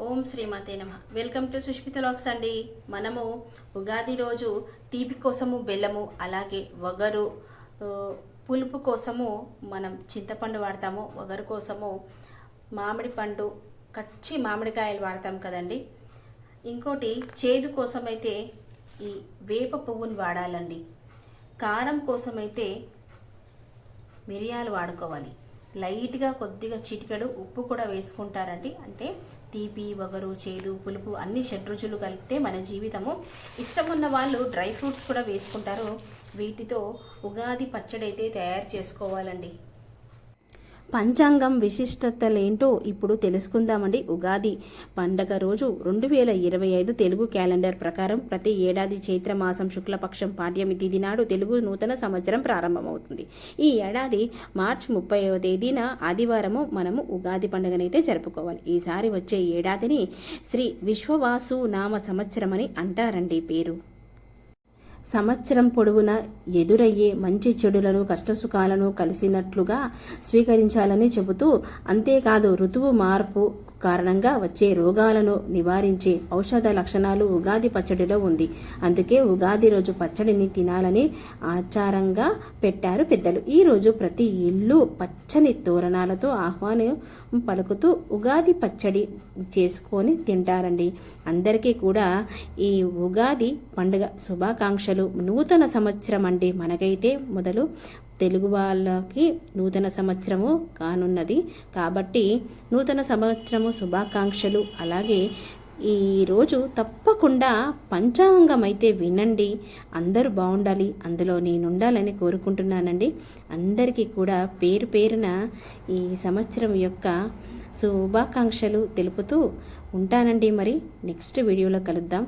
ఓం శ్రీమాతే నమ. Welcome to Sushmita lakhs అండి. మనము ఉగాది రోజు తీపి కోసము బెల్లము అలాగే వగరు పులుపు కోసము మనం చింతపండు వాడతాము. వగరు కోసము మామిడి పండు కచ్చి మామిడికాయలు వాడతాం కదండి. ఇంకోటి చేదు కోసమైతే ఈ వేప పువ్వుని వాడాలండి. కారం కోసమైతే మిరియాలు వాడుకోవాలి. లైట్గా కొద్దిగా చిటికెడు ఉప్పు కూడా వేసుకుంటారండి. అంటే తీపి వగరు చేదు పులుపు అన్ని షడ్రుచులు కలిపితే మన జీవితము ఇష్టం ఉన్న వాళ్ళు డ్రై ఫ్రూట్స్ కూడా వేసుకుంటారు. వీటితో ఉగాది పచ్చడి అయితే తయారు చేసుకోవాలండి. పంచాంగం విశిష్టతలేంటో ఇప్పుడు తెలుసుకుందామండి ఉగాది. పండగ రోజు రెండు వేల ఇరవై ఐదు తెలుగు క్యాలెండర్ ప్రకారం ప్రతి ఏడాది చైత్ర మాసం శుక్లపక్షం పాడ్యమి తిథి నాడు తెలుగు నూతన సంవత్సరం ప్రారంభమవుతుంది. ఈ ఏడాది మార్చ్ ముప్పైవ తేదీన ఆదివారము మనము ఉగాది పండుగనైతే జరుపుకోవాలి. ఈసారి వచ్చే ఏడాదిని శ్రీ విశ్వవాసు నామ సంవత్సరం అని అంటారండి పేరు. సంవత్సరం పొడవునా ఎదురయ్యే మంచి చెడులను కష్టసుఖాలను కలిసినట్లుగా స్వీకరించాలని చెబుతూ అంతేకాదు ఋతువు మార్పు కారణంగా వచ్చే రోగాలను నివారించే ఔషధ లక్షణాలు ఉగాది పచ్చడిలో ఉంది. అందుకే ఉగాది రోజు పచ్చడిని తినాలని ఆచారంగా పెట్టారు పెద్దలు. ఈ రోజు ప్రతి ఇల్లు పచ్చని తోరణాలతో ఆహ్వానం పలుకుతూ ఉగాది పచ్చడి చేసుకొని తింటారండి. అందరికీ కూడా ఈ ఉగాది పండుగ శుభాకాంక్షలు. నూతన సంవత్సరం అండి మనకైతే. మొదలు తెలుగు వాళ్ళకి నూతన సంవత్సరము కానున్నది. కాబట్టి నూతన సంవత్సరము శుభాకాంక్షలు. అలాగే ఈరోజు తప్పకుండా పంచాంగం అయితే వినండి. అందరూ బాగుండాలి అందులో నేను ఉండాలని కోరుకుంటున్నానండి. అందరికీ కూడా పేరు పేరున ఈ సంవత్సరం యొక్క శుభాకాంక్షలు తెలుపుతూ ఉంటానండి. మరి నెక్స్ట్ వీడియోలో కలుద్దాం.